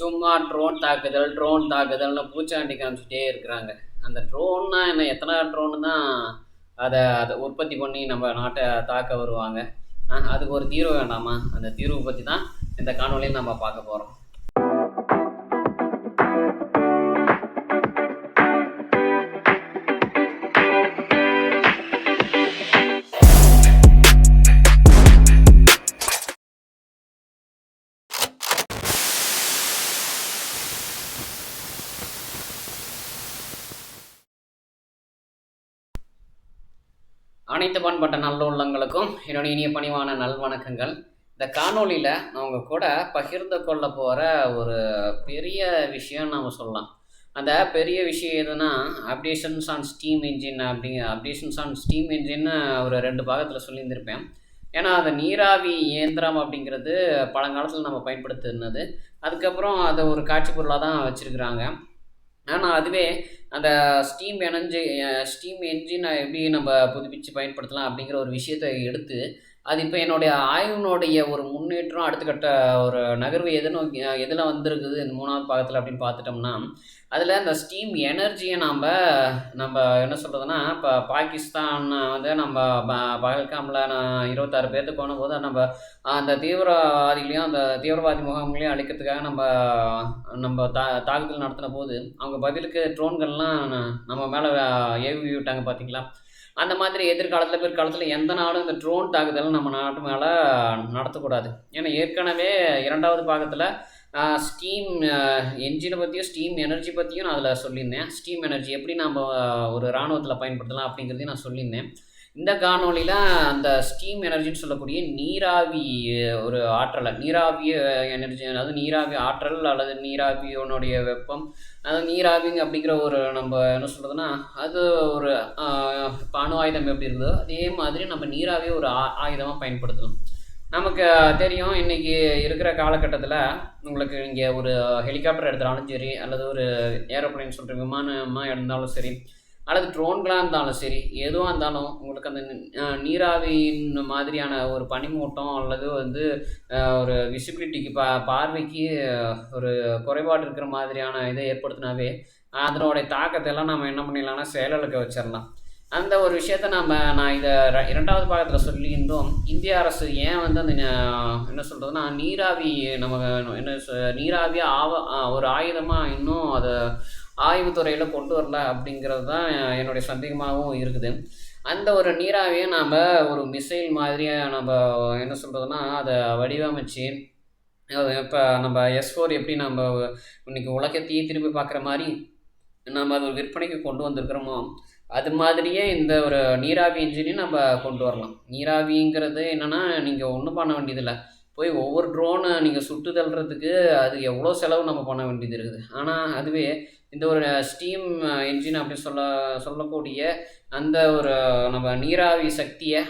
சும்மா ட்ரோன் தாக்குதல் ட்ரோன் தாக்குதல்னு பூச்சாண்டி காமிச்சிட்டே இருக்கிறாங்க. அந்த ட்ரோன்னா என்ன எத்தனை ட்ரோன் தான் அதை அதை உற்பத்தி பண்ணி நம்ம நாட்டை தாக்க வருவாங்க? அதுக்கு ஒரு தீர்வு வேண்டாமா? அந்த தீர்வு பற்றி தான் இந்த காணொலியில் நம்ம பார்க்க போகிறோம் அனைத்து பண்பட்ட நல்ல உள்ளங்களுக்கும் என்னுடைய இனிய பணிவான நல்வணக்கங்கள். இந்த காணொளியில் நான் உங்கள் கூட பகிர்ந்து கொள்ள போகிற ஒரு பெரிய விஷயம் நம்ம சொல்லலாம். அந்த பெரிய விஷயம் எதுனா அப்டேஷன்ஸ் ஆன் ஸ்டீம் இன்ஜின் அப்படிங்க அப்டேஷன்ஸ் ஆன் ஸ்டீம் இன்ஜின்னு ஒரு ரெண்டு பாகத்தில் சொல்லியிருந்திருப்பேன். ஏன்னா அந்த நீராவி இயந்திரம் அப்படிங்கிறது பழங்காலத்தில் நம்ம பயன்படுத்தினது. அதுக்கப்புறம் அதை ஒரு காட்சி பொருளாக தான் வச்சுருக்குறாங்க. ஆனால் அதுவே அந்த ஸ்டீம் எனர்ஜி ஸ்டீம் என்ஜினை எப்படி நம்ம புதுப்பித்து பயன்படுத்தலாம் அப்படிங்கிற ஒரு விஷயத்தை எடுத்து அது இப்போ என்னுடைய ஆய்வினுடைய ஒரு முன்னேற்றம் அடுத்த கட்ட ஒரு நகர்வு எது நோக்கி எதில் வந்திருக்குது இந்த மூணாவது பாகத்தில் அப்படின்னு பார்த்துட்டோம்னா அதில் இந்த ஸ்டீம் எனர்ஜியை நாம் நம்ம என்ன சொல்கிறதுனா இப்போ பாகிஸ்தான் வந்து நம்ம ப- பகல்காமில் நான் இருபத்தாறு பேர்த்து போன போது நம்ம அந்த தீவிரவாதிகளையும் அந்த தீவிரவாதி முகாம்களையும் அழிக்கிறதுக்காக நம்ம நம்ம தா தாக்குதல் நடத்தின போது அவங்க பதிலுக்கு ட்ரோன்கள்லாம் நம்ம மேலே ஏவி விட்டாங்க பார்த்தீங்களா அந்த மாதிரி எதிர்காலத்தில் பிற்காலத்தில் எந்த நாடும் இந்த ட்ரோன் தாக்குதல் நம்ம நாட்டு மேலே நடத்தக்கூடாது. ஏன்னா ஏற்கனவே இரண்டாவது பாகத்தில் ஸ்டீம் என்ஜினை பற்றியும் ஸ்டீம் எனர்ஜி பற்றியும் நான் அதில் சொல்லியிருந்தேன். ஸ்டீம் எனர்ஜி எப்படி நம்ம ஒரு இராணுவத்தில் பயன்படுத்தலாம் அப்படிங்கிறதையும் நான் சொல்லியிருந்தேன். இந்த காணொலியில் அந்த ஸ்டீம் எனர்ஜின்னு சொல்லக்கூடிய நீராவி ஒரு ஆற்றலை நீராவி எனர்ஜி அதாவது நீராவி ஆற்றல் அல்லது நீராவியோனுடைய வெப்பம் அதாவது நீராவிங் அப்படிங்கிற ஒரு நம்ம என்ன சொல்கிறதுனா அது ஒரு ஆஹ், அணு ஆயுதம் எப்படி இருந்ததோ அதே மாதிரி நம்ம நீராவியை ஒரு ஆ ஆயுதமாக பயன்படுத்தலாம். நமக்கு தெரியும் இன்றைக்கி இருக்கிற காலகட்டத்தில் உங்களுக்கு இங்கே ஒரு ஹெலிகாப்டர் எடுத்தாலும் சரி அல்லது ஒரு ஏரோப்ளைன் சொல்கிற விமானமாக இருந்தாலும் சரி அல்லது ட்ரோன்களாக இருந்தாலும் சரி எதுவாக இருந்தாலும் உங்களுக்கு அந்த நீராவியின் மாதிரியான ஒரு பனிமூட்டம் அல்லது வந்து ஒரு விசிபிலிட்டிக்கு பா பார்வைக்கு ஒரு குறைபாடு இருக்கிற மாதிரியான இதை ஏற்படுத்தினாவே அதனுடைய தாக்கத்தை எல்லாம் நம்ம என்ன பண்ணிடலாம்னா செயலிழக்க வச்சிடலாம். அந்த ஒரு விஷயத்த நம்ம நான் இதை ர- இரண்டாவது பாகத்தில் சொல்லியிருந்தோம். இந்திய அரசு ஏன் வந்து அந்த என்ன சொல்கிறதுனா நீராவி நம்ம என்ன சொ- நீராவி ஆவ ஒரு ஆயுதமாக இன்னும் அதை ஆய்வுத்துறையில் கொண்டு வரல அப்படிங்கிறது தான் என்னுடைய சந்தேகமாகவும் இருக்குது. அந்த ஒரு நீராவியை நாம் ஒரு மிசைல் மாதிரியாக நம்ம என்ன சொல்கிறதுனா அதை வடிவமைச்சு இப்போ நம்ம எஸ் ஃபோர் எப்படி நம்ம இன்னைக்கு உலகத்தையே திரும்பி பார்க்குற மாதிரி நம்ம அது ஒரு விற்பனைக்கு கொண்டு வந்திருக்கிறோமோ அது மாதிரியே இந்த ஒரு நீராவி இன்ஜினையும் நம்ம கொண்டு வரலாம். நீராவிங்கிறது என்னென்னா நீங்கள் ஒன்றும் பண்ண வேண்டியதில்லை. போய் ஒவ்வொரு ட்ரோனை நீங்கள் சுட்டு தள்ளுறதுக்கு அது எவ்வளோ செலவு நம்ம பண்ண வேண்டியது இருக்குது. ஆனால் அதுவே இந்த ஒரு ஸ்டீம் என்ஜின் அப்படின்னு சொல்ல சொல்லக்கூடிய அந்த ஒரு நம்ம நீராவி சக்தியை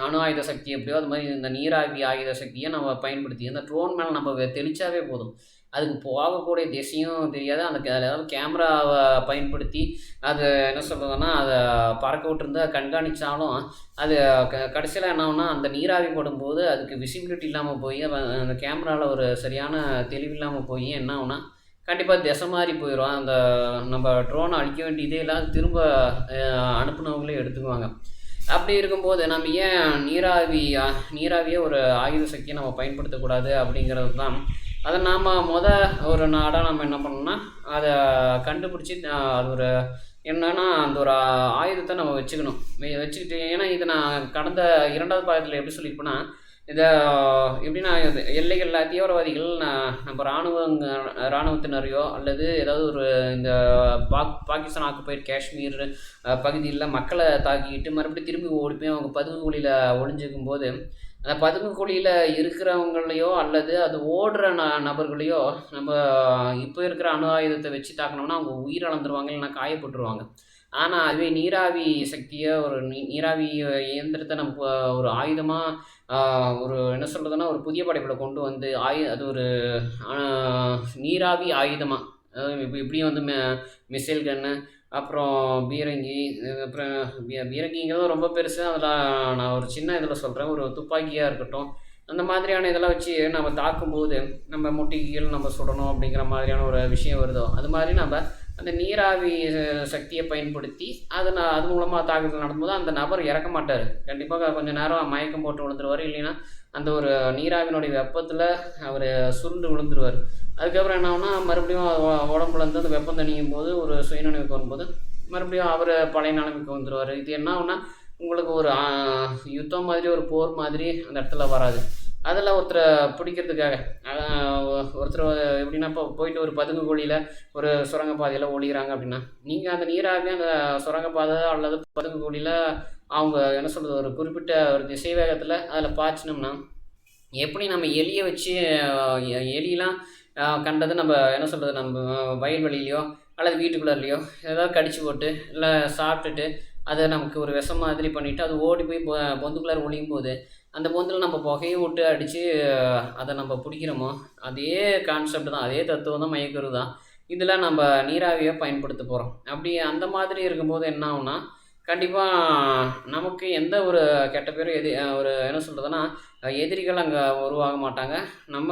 அணு ஆயுத சக்தி எப்படியோ அது மாதிரி இந்த நீராவி ஆயுத சக்தியை நம்ம பயன்படுத்தி அந்த ட்ரோன் மேலே நம்ம தெளிச்சாவே போதும். அதுக்கு போகக்கூடிய திசையும் தெரியாது. அந்த கே- அதாவது கேமராவை பயன்படுத்தி அது என்ன சொல்கிறதுனா அதை பறக்க விட்டுருந்து கண்காணித்தாலும் அது க கடைசியில் என்ன அந்த நீராவி படும்போது அதுக்கு விசிபிலிட்டி இல்லாமல் போய் அந்த கேமராவில் ஒரு சரியான தெளிவு இல்லாமல் போய் என்ன ஆகுனா கண்டிப்பாக திசை மாறி போயிடும் அந்த நம்ம ட்ரோனை அழிக்க வேண்டியதே இல்லை திரும்ப அனுப்புனவங்களே எடுத்துக்குவாங்க. அப்படி இருக்கும்போது நம்ம ஏன் நீராவி நீராவியே நீராவியை ஒரு ஆயுத சக்தியை நம்ம பயன்படுத்தக்கூடாது அப்படிங்கிறது தான். அதை நாம் முத ஒரு நாடாக நம்ம என்ன பண்ணோம்னா அதை கண்டுபிடிச்சி அது ஒரு என்னன்னா அந்த ஒரு ஆயுதத்தை நம்ம வச்சுக்கணும். வச்சுக்கிட்டு ஏன்னா இதை நான் கடந்த இரண்டாவது பாகத்தில் எப்படி சொல்லியிருப்பேன்னா இதை எப்படின்னா எல்லைகளில் தீவிரவாதிகள் நம்ம இராணுவங்க இராணுவத்தினரையோ அல்லது ஏதாவது ஒரு இந்த பாக் பாகிஸ்தான் ஆக்குப்பயிர் காஷ்மீர் பகுதியில் மக்களை தாக்கிட்டு மறுபடியும் திரும்பி ஓடி போய் அவங்க பதுங்குகுழியில் ஒளிஞ்சிக்கும் போது அந்த பதுங்குகுழியில் இருக்கிறவங்களையோ அல்லது அது ஓடுற ந நபர்களையோ நம்ம இப்போ இருக்கிற அணு ஆயுதத்தை வச்சு தாக்கினோம்னா அவங்க உயிர் இழந்துருவாங்க இல்லைன்னா காயப்பட்டுருவாங்க. ஆனால் அதுவே நீராவி சக்தியை ஒரு நீ நீராவி இயந்திரத்தை நம்ம ஒரு ஆயுதமாக ஒரு என்ன சொல்கிறதுனா ஒரு புதிய படைப்பில் கொண்டு வந்து ஆயு அது ஒரு நீராவி ஆயுதமாக அதாவது இப்போ இப்படியும் வந்து மெ மிசைல் கன்னு அப்புறம் பீரங்கி அப்புறம் பீ- பீரங்கிங்கிறது ரொம்ப பெருசு அதில் நான் ஒரு சின்ன இதில் சொல்கிறேன் ஒரு துப்பாக்கியாக இருக்கட்டும் அந்த மாதிரியான இதெல்லாம் வச்சு நம்ம தாக்கும்போது நம்ம முட்டிகள் நம்ம சுடணும் அப்படிங்கிற மாதிரியான ஒரு விஷயம் வருதோ அது மாதிரி நம்ம அந்த நீராவி சக்தியை பயன்படுத்தி அதை நான் அது மூலமாக தாக்குதல் நடக்கும்போது அந்த நபர் இறக்க மாட்டார். கண்டிப்பாக கொஞ்சம் நேரம் மயக்கம் போட்டு விழுந்துருவார். இல்லைன்னா அந்த ஒரு நீராவினுடைய வெப்பத்தில் அவர் சுருண்டு விழுந்துருவார். அதுக்கப்புறம் என்னன்னா மறுபடியும் உடம்புலேருந்து உடம்புல இருந்து அந்த வெப்பம் தணியும் போது ஒரு சுயநினைவுக்கு வரும்போது மறுபடியும் அவர் பழைய நிலைமைக்கு வந்துடுவார் இது என்ன ஆகுனா உங்களுக்கு ஒரு யுத்தம் மாதிரி ஒரு போர் மாதிரி அந்த இடத்துல வராது. அதெல்லாம் ஒருத்தரை பிடிக்கிறதுக்காக. ஒருத்தர் எப்படின்னா இப்போ போயிட்டு ஒரு பதுங்கு குழியில் ஒரு சுரங்கப்பாதையில் ஒழிகிறாங்க அப்படின்னா நீங்கள் அந்த நீராகவே அந்த சுரங்கப்பாதை அல்லது பதுங்கு குழியில் அவங்க என்ன சொல்கிறது ஒரு குறிப்பிட்ட ஒரு திசை வேகத்தில் அதில் பாய்ச்சினோம்னா எப்படி நம்ம எலியை வச்சு எலியெலாம் கண்டது நம்ம என்ன சொல்கிறது நம்ம வயல்வெளியிலையோ அல்லது வீட்டுக்குள்ளேயோ ஏதாவது கடிச்சு போட்டு இல்லை சாப்பிட்டுட்டு அதை நமக்கு ஒரு விஷம் மாதிரி பண்ணிவிட்டு அது ஓடி போய் பொ பொந்துக்குள்ளார ஒழியும் போது அந்த பொந்தில் நம்ம புகையும் விட்டு அடித்து அதை நம்ம பிடிக்கிறோமோ அதே கான்செப்ட் தான் அதே தத்துவம் தான் மயக்கரு தான் இதில் நம்ம நீராவியை பயன்படுத்த போகிறோம் அப்படி அந்த மாதிரி இருக்கும்போது என்ன ஆகும்னா கண்டிப்பாக நமக்கு எந்த ஒரு கெட்ட பேரும் எதி ஒரு என்ன சொல்கிறதுனா எதிரிகள் அங்கே உருவாக மாட்டாங்க. நம்ம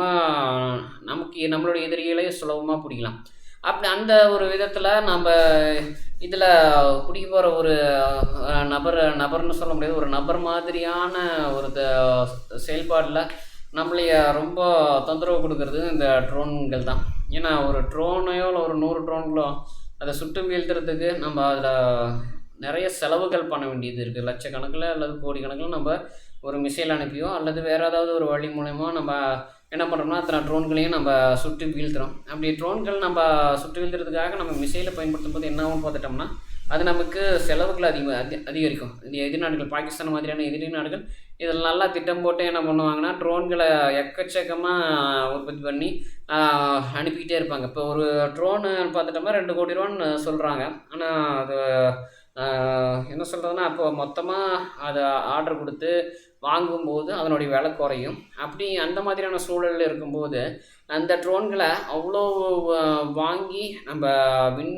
நமக்கு நம்மளுடைய எதிரிகளையும் சுலபமாக பிடிக்கலாம். அப்படி அந்த ஒரு விதத்தில் நம்ம இதில் குடிக்க போகிற ஒரு நபர் நபர்னு சொல்ல முடியாது ஒரு நபர் மாதிரியான ஒரு த- செயல்பாடில் நம்மளைய ரொம்ப தொந்தரவு கொடுக்கறது இந்த ட்ரோன்கள் தான். ஏன்னா ஒரு ட்ரோனையோ இல்லை ஒரு நூறு ட்ரோன்களோ அதை சுட்டு வீழ்த்துறதுக்கு நம்ம அதில் நிறைய செலவுகள் பண்ண வேண்டியது இருக்குது லட்சக்கணக்கில் அல்லது கோடிக்கணக்கில் நம்ம ஒரு மிசைல் அனுப்பியோ அல்லது வேறு ஏதாவது ஒரு வழி மூலயமா நம்ம என்ன பண்ணுறோம்னா அத்தனை ட்ரோன்களையும் நம்ம சுட்டு வீழ்த்துறோம். அப்படி ட்ரோன்கள் நம்ம சுட்டு வீழ்த்துறதுக்காக நம்ம மிசைலை பயன்படுத்தும் போது என்ன ஆகும் பார்த்துட்டோம்னா அது நமக்கு செலவுகள் அதிக அதி அதிகரிக்கும். இந்த எதிர்நாடுகள் பாகிஸ்தான் மாதிரியான எதிரி நாடுகள் இதில் நல்லா திட்டம் போட்டு என்ன பண்ணுவாங்கன்னா ட்ரோன்களை எக்கச்சக்கமாக உற்பத்தி பண்ணி அனுப்பிக்கிட்டே இருப்பாங்க. இப்போ ஒரு ட்ரோனு பார்த்துட்டோம்னா ரெண்டு கோடி ரூபான்னு சொல்கிறாங்க ஆனால் அது என்ன சொல்கிறதுனா அப்போ மொத்தமாக அதை ஆர்டர் கொடுத்து வாங்கும்போது அதனுடைய விலை குறையும். அப்படி அந்த மாதிரியான சூழலில் இருக்கும்போது அந்த ட்ரோன்களை அவ்வளோ வாங்கி நம்ம விண்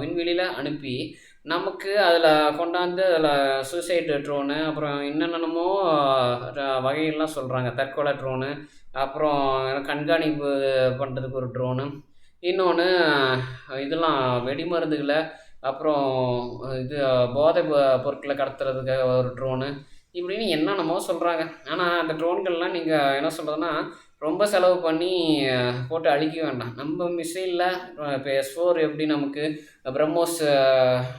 விண்வெளியில் அனுப்பி நமக்கு அதில் கொண்டாந்து அதில் சூசைடு ட்ரோனு அப்புறம் என்னென்னமோ வகையெல்லாம் சொல்கிறாங்க தற்கொலை ட்ரோனு அப்புறம் கண்காணிப்பு பண்ணுறதுக்கு ஒரு ட்ரோனு இன்னொன்று இதெல்லாம் வெடிமருந்துகளை அப்புறம் இது போதை பொருட்களை கடத்துறதுக்கு ஒரு ட்ரோனு இப்படின்னு என்னென்னமோ சொல்கிறாங்க ஆனால் அந்த ட்ரோன்கள்லாம் நீங்கள் என்ன சொல்கிறதுன்னா ரொம்ப செலவு பண்ணி போட்டு அழிக்க வேண்டாம். நம்ம மிசைலில் இப்போ எஸ் ஃபோர் எப்படி நமக்கு பிரம்மோஸ்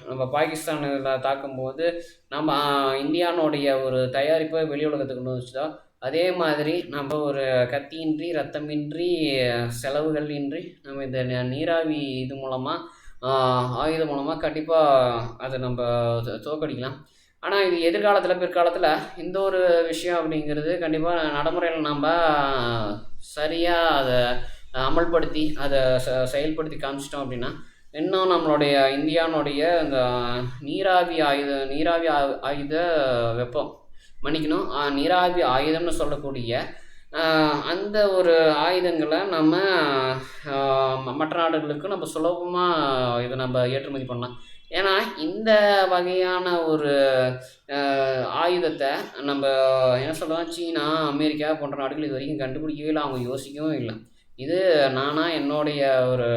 நம்ம பாகிஸ்தானில் தாக்கும்போது நம்ம இந்தியானுடைய ஒரு தயாரிப்பை வெளி உலகத்துக்கு கொண்டு வந்துச்சோ அதே மாதிரி நம்ம ஒரு கத்தியின்றி ரத்தமின்றி செலவுகள் இன்றி நம்ம இந்த நீராவி இது மூலமாக ஆயுதம் மூலமாக கண்டிப்பாக அதை நம்ம தோக்கடிக்கலாம் ஆனால் இது எதிர்காலத்தில் பிற்காலத்தில் இந்த ஒரு விஷயம் அப்படிங்கிறது கண்டிப்பாக நடைமுறையில் நம்ம சரியாக அதை அமல்படுத்தி அதை ச செயல்படுத்தி காமிச்சிட்டோம் அப்படின்னா இன்னும் நம்மளுடைய இந்தியானுடைய இந்த நீராவி ஆயுத நீராவி ஆயுத வெப்பம் மன்னிக்கணும். நீராவி ஆயுதம்னு சொல்லக்கூடிய அந்த ஒரு ஆயுதங்களை நம்ம ம- மற்ற நாடுகளுக்கு நம்ம சுலபமாக இதை நம்ம ஏற்றுமதி பண்ணலாம். ஏன்னா இந்த வகையான ஒரு ஆயுதத்தை நம்ம என்ன சொல்லலாம் சீனா அமெரிக்கா போன்ற நாடுகள் இது வரைக்கும் கண்டுபிடிக்கவே இல்லை. அவங்க யோசிக்கவும் இல்லை. இது நானாக என்னுடைய ஒரு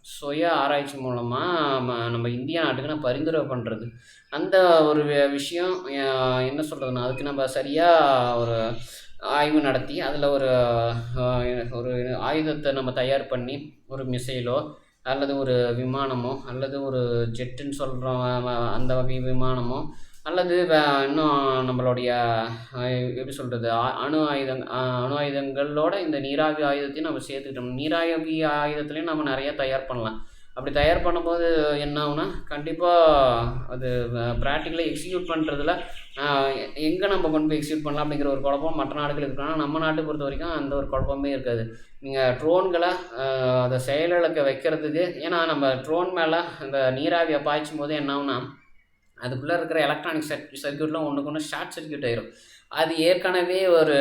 சுய ஆராய்ச்சி மூலமாக நம்ம இந்திய நாட்டுக்கு நான் பரிந்துரை பண்ணுறது அந்த ஒரு விஷயம் என்ன சொல்கிறதுனா அதுக்கு நம்ம சரியாக ஒரு ஆய்வு நடத்தி அதில் ஒரு ஒரு ஆயுதத்தை நம்ம தயார் பண்ணி ஒரு மிசைலோ அல்லது ஒரு விமானமோ அல்லது ஒரு ஜெட்டுன்னு சொல்கிறோம் அந்த வகை விமானமோ அல்லது இன்னும் நம்மளுடைய எப்படி சொல்கிறது அணு ஆயுதங் அணு ஆயுதங்களோட இந்த நீராவி ஆயுதத்தையும் நம்ம சேர்த்துக்கிட்டோம். நீராவி ஆயுதத்துலேயும் நம்ம நிறையா தயார் பண்ணலாம். அப்படி தயார் பண்ணும்போது என்ன ஆகுனா கண்டிப்பாக அது ப்ராக்டிக்கலாக எக்ஸிக்யூட் பண்ணுறதுல எங்கே நம்ம கொண்டு போய் எக்ஸிக்யூட் பண்ணலாம் அப்படிங்கிற ஒரு குழப்பம் மற்ற நாடுகளுக்கு இருக்கு. ஆனால் நம்ம நாட்டை பொறுத்த வரைக்கும் அந்த ஒரு குழப்பமே இருக்காது. நீங்கள் ட்ரோன்களை அதை செயலிழக்க வைக்கிறதுக்கு ஏன்னா நம்ம ட்ரோன் மேலே அந்த நீராவியை பாய்ச்சும் போது என்ன ஆகுனா அதுக்குள்ளே இருக்கிற எலக்ட்ரானிக் சர்க் சர்க்கியூட்லாம் ஒன்றுக்கு ஒன்று ஷார்ட் சர்க்கியூட் ஆயிரும். அது ஏற்கனவே ஒரு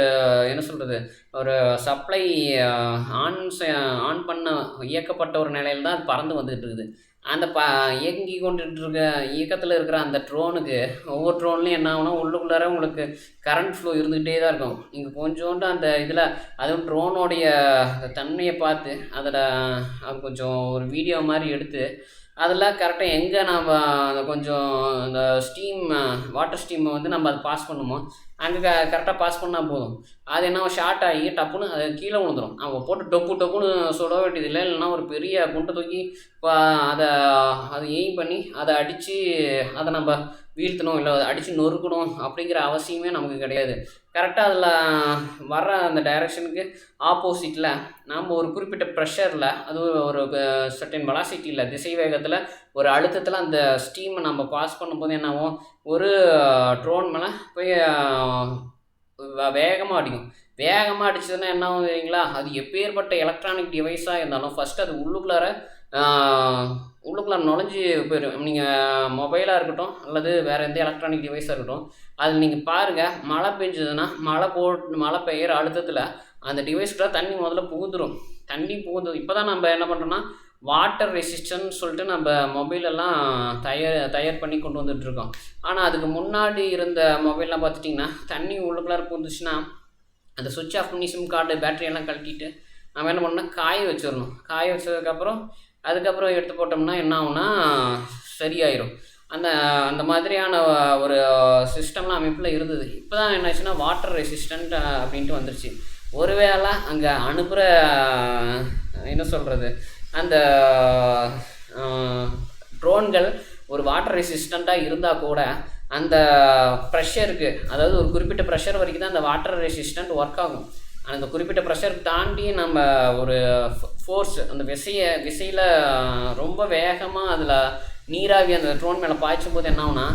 என்ன சொல்கிறது ஒரு சப்ளை ஆன் ஆன் பண்ண இயக்கப்பட்ட ஒரு நிலையில் தான் அது பறந்து வந்துகிட்டு இருக்குது. அந்த ப இயங்கி கொண்டுட்டு இருக்க இயக்கத்தில் இருக்கிற அந்த ட்ரோனுக்கு ஒவ்வொரு ட்ரோன்லையும் என்ன ஆகுனா உள்ளுக்குள்ளார உங்களுக்கு கரண்ட் ஃப்ளோ இருந்துக்கிட்டே தான் இருக்கும். நீங்கள் கொஞ்சோண்டு அந்த இதில் அதுவும் ட்ரோனோடைய தன்மையை பார்த்து அதில் அது கொஞ்சம் ஒரு வீடியோ மாதிரி எடுத்து அதெல்லாம் கரெக்டாக எங்கே நம்ம அந்த கொஞ்சம் அந்த ஸ்டீம் வாட்டர் ஸ்டீமை வந்து நம்ம அதை பாஸ் பண்ணுமோ? அங்கே க கரெக்டாக பாஸ் பண்ணால் போதும். அது என்ன ஷார்ட் ஆகி டப்புன்னு அது கீழே விழுந்துடும் அவங்க போட்டு டொப்பு டொப்புன்னு சுட வேண்டியதில்லை. இல்லைன்னா ஒரு பெரிய குண்டை தூக்கி இப்போ அதை அதை எய்ம் பண்ணி அதை அடித்து அதை நம்ம வீழ்த்தணும் இல்லை அதை அடித்து நொறுக்கணும் அப்படிங்கிற அவசியமே நமக்கு கிடையாது. கரெக்டாக அதில் வர்ற அந்த டைரக்ஷனுக்கு ஆப்போசிட்டில் நாம் ஒரு குறிப்பிட்ட ப்ரெஷரில் அது ஒரு சர்டன் வெலாசிட்டியில் திசை வேகத்தில் ஒரு அழுத்தத்தில் அந்த ஸ்டீமை நம்ம பாஸ் பண்ணும்போது என்னாகும்? ஒரு ட்ரோன் மேலே போய் வேகமாக அடிக்கும். வேகமாக அடிச்சதுன்னா என்ன ஆகும் தெரியுங்களா? அது எப்பேற்பட்ட எலக்ட்ரானிக் டிவைஸாக இருந்தாலும் ஃபஸ்ட்டு அது உள்ளுக்குள்ளார உள்ளுக்குள்ளே நுழைஞ்சி போயிடும் நீங்கள் மொபைலாக இருக்கட்டும் அல்லது வேறு எந்த எலக்ட்ரானிக் டிவைஸாக இருக்கட்டும் அதில் நீங்கள் பாருங்கள் மழை பெஞ்சதுன்னா மழை போ மழை பெய்கிற அழுத்தத்தில் அந்த டிவைஸ்க்குள்ள தண்ணி முதல்ல புகுந்துடும் தண்ணி புகுந்து இப்போ தான் நம்ம என்ன பண்ணுறோன்னா வாட்டர் ரெசிஸ்டன்ஸ் சொல்லிட்டு நம்ம மொபைலெல்லாம் தயார் தயார் பண்ணி கொண்டு வந்துட்டுருக்கோம் ஆனால் அதுக்கு முன்னாடி இருந்த மொபைல்லாம் பார்த்துட்டிங்கன்னா தண்ணி உள்ளுக்குள்ளார புகுந்துச்சுன்னா அந்த சுவிட்ச் ஆஃப் பண்ணி சிம் கார்டு பேட்டரியெல்லாம் கழட்டிட்டு நம்ம என்ன பண்ணோம்னா காய வச்சிடணும். காய வச்சதுக்கப்புறம் அதுக்கப்புறம் எடுத்து போட்டோம்னா என்ன ஆகும்னா சரியாயிடும் அந்த அந்த மாதிரியான ஒரு சிஸ்டம்லாம் அமைப்பில் இருந்தது. இப்போ தான் என்னாச்சுன்னா வாட்டர் ரெசிஸ்டண்ட் அப்படின்ட்டு வந்துருச்சு. ஒருவேளை அங்கே அனுப்புகிற என்ன சொல்கிறது அந்த ட்ரோன்கள் ஒரு வாட்டர் ரெசிஸ்டண்ட்டாக இருந்தால் கூட அந்த ப்ரெஷருக்கு அதாவது ஒரு குறிப்பிட்ட ப்ரெஷர் வரைக்கும் தான் அந்த வாட்டர் ரெசிஸ்டண்ட் ஒர்க் ஆகும். அந்த குறிப்பிட்ட ப்ரெஷர் தாண்டி நம்ம ஒரு ஃபோர்ஸ் அந்த விசையை விசையில் ரொம்ப வேகமாக அதில் நீராவி அந்த ட்ரோன் மேலே பாய்ச்சும் போது என்ன ஆகுனா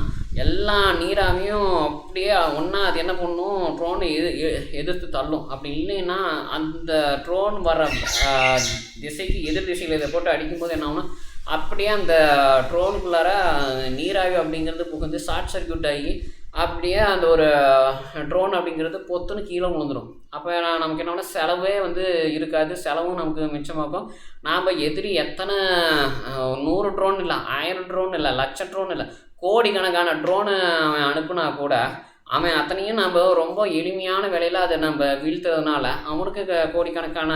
எல்லா நீராவியும் அப்படியே ஒன்றா அது என்ன பண்ணும் ட்ரோனை எது எதிர்த்து தள்ளும். அப்படி இல்லைன்னா அந்த ட்ரோன் வர திசைக்கு எதிர் திசையில் இதை போட்டு அடிக்கும்போது என்ன ஆகுனா அப்படியே அந்த ட்ரோனுக்குள்ளார நீராவி அப்படிங்கிறது புகுந்து ஷார்ட் சர்க்கியூட் ஆகி அப்படியே அந்த ஒரு ட்ரோன் அப்படிங்கிறது பொத்துன்னு கீழே விழுந்துடும் அப்போ நமக்கு என்னன்னா செலவே வந்து இருக்காது. செலவும் நமக்கு மிச்சமாகும். நாம் எதிரி எத்தனை நூறு ட்ரோன் இல்லை ஆயிரம் ட்ரோன் இல்லை லட்ச ட்ரோன் இல்லை கோடிக்கணக்கான ட்ரோனு அவன் அனுப்புனா கூட அவன் அத்தனையும் நம்ம ரொம்ப எளிமையான விலையில் அதை நம்ம வீழ்த்ததுனால அவனுக்கு கோடிக்கணக்கான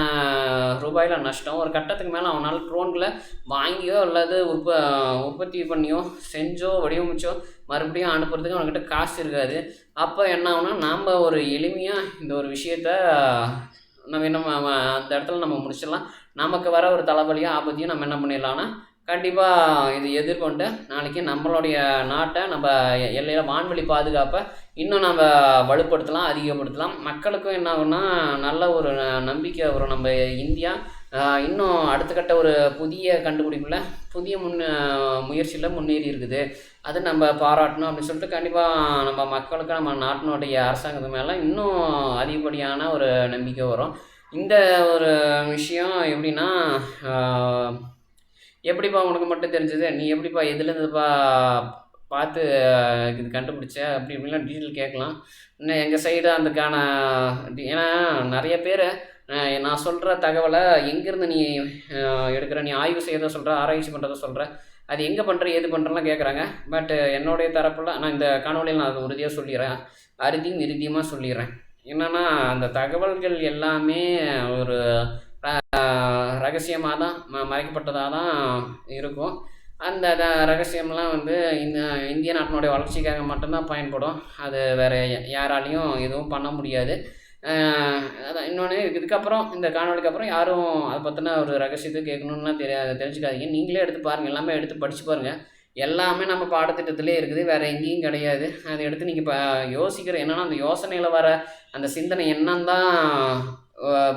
ரூபாயில் நஷ்டம். ஒரு கட்டத்துக்கு மேலே அவனால் ட்ரோன்களை வாங்கியோ அல்லது உற்ப உற்பத்தி பண்ணியோ செஞ்சோ வடிவமைச்சோ மறுபடியும் அனுப்புறதுக்கு அவன்கிட்ட காசு இருக்காது. அப்போ என்ன ஆகுனா நாம் ஒரு எளிமையாக இந்த ஒரு விஷயத்த நம்ம என்ன அந்த இடத்துல நம்ம முடிச்சிடலாம். நமக்கு வர ஒரு தலைவலியும் ஆபத்தையும் நம்ம என்ன பண்ணிடலாம்னா கண்டிப்பாக இது எதிர்கொண்டு நாளைக்கு நம்மளுடைய நாட்டை நம்ம எல்லையில் வான்வெளி பாதுகாப்பை இன்னும் நம்ம வலுப்படுத்தலாம் அதிகப்படுத்தலாம். மக்களுக்கும் என்ன ஆகும்னா நல்ல ஒரு நம்பிக்கை வரும். நம்ம இந்தியா இன்னும் அடுத்த கட்ட ஒரு புதிய கண்டுபிடிப்பில் புதிய முன் முயற்சியில் முன்னேறி இருக்குது. அது நம்ம பாராட்டணும் அப்படின்னு சொல்லிட்டு கண்டிப்பாக நம்ம மக்களுக்கு நம்ம நாட்டினுடைய அரசாங்கத்து மேலே இன்னும் அதிகப்படியான ஒரு நம்பிக்கை வரும். இந்த ஒரு விஷயம் எப்படின்னா எப்படிப்பா உனக்கு மட்டும் தெரிஞ்சது? நீ எப்படிப்பா எதுலேருந்துப்பா பார்த்து இது கண்டுபிடிச்ச? அப்படி இப்படிலாம் டீட்டெயில் கேட்கலாம். இன்னும் எங்கள் சைடு அதுக்கான ஏன்னா நிறைய பேர் நான் சொல்கிற தகவலை எங்கேருந்து நீ எடுக்கிற? நீ ஆய்வு செய்கிறத சொல்கிற ஆராய்ச்சி பண்ணுறத சொல்கிற அது எங்கே பண்ணுற ஏது பண்ணுறலாம் கேட்குறாங்க பட் என்னுடைய தரப்பில் நான் இந்த காணொலியில் நான் அதை உறுதியாக சொல்லிடுறேன் அறுதியும் இறுதியுமாக சொல்லிடுறேன் என்னென்னா அந்த தகவல்கள் எல்லாமே ஒரு ரகசியமாக தான் ம மறைக்கப்பட்டதாக தான் இருக்கும். அந்த த ரகசியம்லாம் வந்து இந்த இந்திய நாட்டினுடைய வளர்ச்சிக்காக மட்டும்தான் பயன்படும். அது வேறு யாராலையும் எதுவும் பண்ண முடியாது. அதான் இன்னொன்று இதுக்கப்புறம் இந்த காணொலிக்கு அப்புறம் யாரும் அதை பற்றின ஒரு ரகசியத்தை கேட்கணுன்னா தெரியாது தெரிஞ்சுக்காதீங்க. நீங்களே எடுத்து பாருங்கள் எல்லாமே எடுத்து படித்து பாருங்கள் எல்லாமே நம்ம பாடத்திட்டத்திலே இருக்குது வேறு எங்கேயும் கிடையாது. அதை எடுத்து நீங்கள் இப்போ யோசிக்கிற என்னென்னா அந்த யோசனையில் வர அந்த சிந்தனை என்னன்னு தான்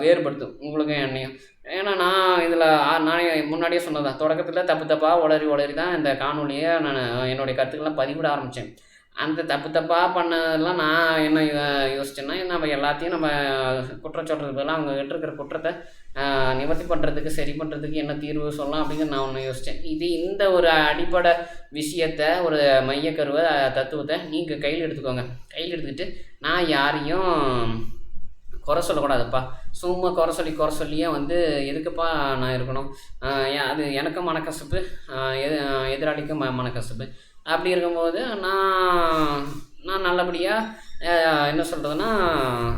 வேறுபடுத்தும் உங்களுக்கும் என்னையும். ஏன்னா நான் இதில் நான் முன்னாடியே சொன்னதான் தொடக்கத்தில் தப்பு தப்பாக உளறி உளறி தான் இந்த காணொலியை நான் என்னுடைய கருத்துக்கள்லாம் பதிவிட ஆரம்பித்தேன் அந்த தப்பு தப்பாக பண்ணதெல்லாம் நான் என்ன யோ- யோசிச்சேன்னா நம்ம எல்லாத்தையும் நம்ம குற்றம் சொல்கிறதுக்கு பதிலாக அவங்க இருக்கிற குற்றத்தை நிவர்த்தி பண்ணுறதுக்கு சரி பண்ணுறதுக்கு என்ன தீர்வு சொல்லலாம் அப்படிங்கிற நான் ஒன்று யோசித்தேன் இது இந்த ஒரு அடிப்படை விஷயத்தை ஒரு மையக்கருவை தத்துவத்தை நீங்கள் கையில் எடுத்துக்கோங்க. கையில் எடுத்துக்கிட்டு நான் யாரையும் குறை சொல்லக்கூடாதுப்பா. சும்மா குறை சொல்லி குறை சொல்லியே வந்து எதுக்குப்பா நான் இருக்கணும்? அது எனக்கும் மனக்கசப்பு எதிராளிக்கும் ம மனக்கசப்பு. அப்படி இருக்கும்போது நான் நான் நல்லபடியாக என்ன சொல்கிறதுனா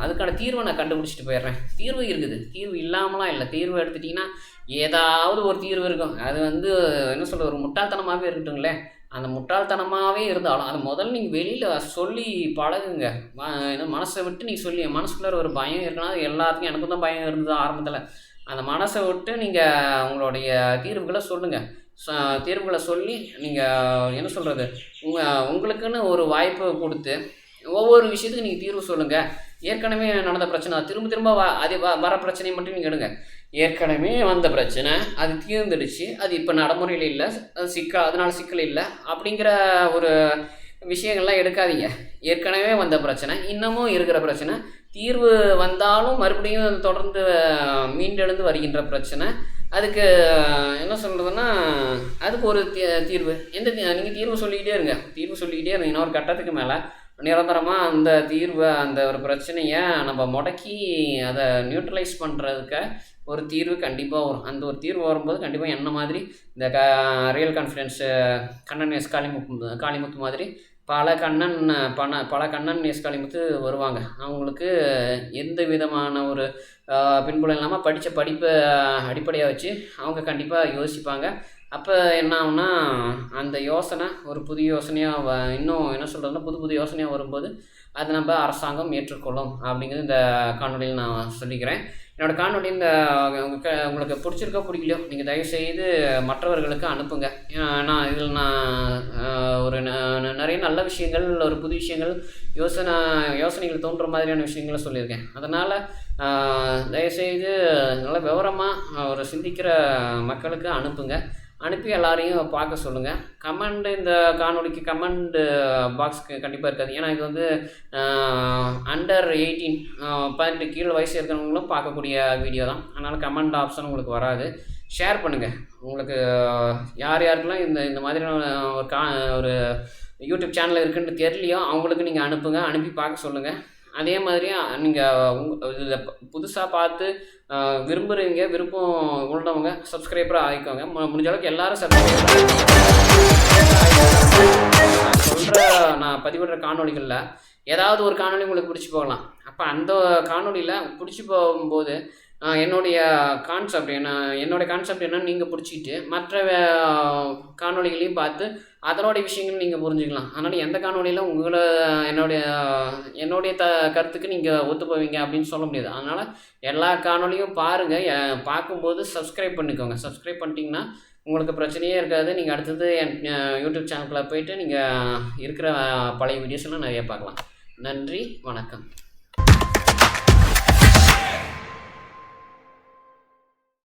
அதுக்கான தீர்வை நான் கண்டுபிடிச்சிட்டு போயிடுறேன். தீர்வு இருக்குது. தீர்வு இல்லாமலாம் இல்லை. தீர்வு எடுத்துட்டிங்கன்னா ஏதாவது ஒரு தீர்வு இருக்கும். அது வந்து என்ன சொல்கிறது ஒரு முட்டாள்தனமாகவே இருக்கட்டுங்களேன் அந்த முட்டாள்தனமாகவே இருந்தாலும் அது முதல்ல நீங்கள் வெளியில் சொல்லி பழகுங்க. ஏன்னா மனசை விட்டு நீங்கள் சொல்லி மனசுக்குள்ளே ஒரு பயம் இருக்குன்னா அது எல்லாத்துக்கும் எனக்கும் தான் பயம் இருந்தது ஆரம்பத்தில். அந்த மனசை விட்டு நீங்கள் உங்களுடைய தீர்வுகளை சொல்லுங்கள் தீர்வுகளை சொல்லி நீங்கள் என்ன சொல்கிறது உங்கள் உங்களுக்குன்னு ஒரு வாய்ப்பு கொடுத்து ஒவ்வொரு விஷயத்துக்கும் நீங்கள் தீர்வு சொல்லுங்கள் ஏற்கனவே நடந்த பிரச்சனை திரும்ப திரும்ப வ அது வ வர பிரச்சனையை மட்டும் நீங்கள் எடுங்க. ஏற்கனவே வந்த பிரச்சனை அது தீர்ந்துடுச்சு அது இப்போ நடைமுறையில் இல்லை அது சிக்கல் அதனால் சிக்கல் இல்லை அப்படிங்கிற ஒரு விஷயங்கள்லாம் எடுக்காதீங்க. ஏற்கனவே வந்த பிரச்சனை இன்னமும் இருக்கிற பிரச்சனை தீர்வு வந்தாலும் மறுபடியும் தொடர்ந்து மீண்டெழுந்து வருகின்ற பிரச்சனை அதுக்கு என்ன சொல்கிறதுன்னா அதுக்கு ஒரு தீ- தீர்வு. எந்த நீங்கள் தீர்வு சொல்லிக்கிட்டே இருங்க. தீர்வு சொல்லிக்கிட்டே இருந்தீங்கன்னா ஒரு கட்டத்துக்கு மேலே நிரந்தரமாக அந்த தீர்வை அந்த ஒரு பிரச்சனையை நம்ம முடக்கி அதை நியூட்ரலைஸ் பண்ணுறதுக்கு ஒரு தீர்வு கண்டிப்பாக வரும். அந்த ஒரு தீர்வு வரும்போது கண்டிப்பாக என்ன மாதிரி இந்த க real confidence Kannan S Kalimuthu Kalimuthu மாதிரி பல கண்ணன் பண பல கண்ணன் எஸ் காளிமுத்து வருவாங்க. அவங்களுக்கு எந்த விதமான ஒரு பின்புலம் இல்லாமல் படித்த படிப்பை அடிப்படையாக வச்சு அவங்க கண்டிப்பாக யோசிப்பாங்க. அப்போ என்ன ஆகுனா அந்த யோசனை ஒரு புது யோசனையாக வ இன்னும் என்ன சொல்கிறதுனா புது புது யோசனையாக வரும்போது அது நம்ம அரசாங்கம் ஏற்றுக்கொள்ளும். அப்படிங்கிறது இந்த காணொலியில் நான் சொல்லிக்கிறேன். என்னோட காணொலி இந்த உங்களுக்கு உங்களுக்கு பிடிச்சிருக்கோ பிடிக்கலையோ நீங்கள் தயவுசெய்து மற்றவர்களுக்கு அனுப்புங்க. ஏன்னா நான் இதில் நான் ஒரு ந- நிறைய நல்ல விஷயங்கள் ஒரு புது விஷயங்கள் யோசனை யோசனைகள் தோன்ற மாதிரியான விஷயங்களை சொல்லியிருக்கேன். அதனால் தயவுசெய்து நல்ல விவரமாக ஒரு சிந்திக்கிற மக்களுக்கு அனுப்புங்க. அனுப்பி எல்லாரையும் பார்க்க சொல்லுங்கள் கமெண்ட் இந்த காணொளிக்கு கமெண்ட் பாக்ஸ்க்கு கண்டிப்பாக இருக்காது. ஏன்னா இது வந்து அண்டர் எயிட்டீன் பதினெட்டு கீழே வயசு இருக்கிறவங்களும் பார்க்கக்கூடிய வீடியோ தான். அதனால் கமெண்ட் ஆப்ஷன் உங்களுக்கு வராது. ஷேர் பண்ணுங்கள் உங்களுக்கு யார் யாருக்கெல்லாம் இந்த இந்த மாதிரியான ஒரு கா ஒரு யூடியூப் சேனல் இருக்குன்னு தெரியலையோ அவங்களுக்கு நீங்கள் அனுப்புங்க. அனுப்பி பார்க்க சொல்லுங்கள் அதே மாதிரி நீங்கள் உங்க இதில் புதுசாக பார்த்து விரும்புகிறீங்க விருப்பம் உள்ளவங்க சப்ஸ்கிரைபராக ஆகிக்கோங்க முடிஞ்ச அளவுக்கு எல்லாரும் சப்ஸ்கிரைபர் நான் சொல்கிற நான் பதிவிடுற காணொளிகளில் ஏதாவது ஒரு காணொளி உங்களுக்கு பிடிச்சி போகலாம். அப்போ அந்த காணொளியில் பிடிச்சி போகும்போது என்னுடைய கான்செப்ட் என்ன என்னுடைய கான்செப்ட் என்னன்னு நீங்கள் பிடிச்சிட்டு மற்ற காணொலிகளையும் காணொளிகளையும் பார்த்து அதனுடைய விஷயங்கள் நீங்கள் புரிஞ்சுக்கலாம். அதனால் எந்த காணொளியில் உங்களை என்னுடைய என்னுடைய த கருத்துக்கு நீங்கள் ஒத்து போவீங்க அப்படின்னு சொல்ல முடியாது. அதனால் எல்லா காணொளியும் பாருங்கள் பார்க்கும்போது சப்ஸ்கிரைப் பண்ணிக்கோங்க. சப்ஸ்கிரைப் பண்ணிட்டீங்கன்னா உங்களுக்கு பிரச்சனையே இருக்காது. நீங்கள் அடுத்தது என் யூடியூப் சேனலுக்குள்ள போயிட்டு நீங்கள் இருக்கிற பழைய வீடியோஸ்லாம் நிறைய பார்க்கலாம். நன்றி. வணக்கம்.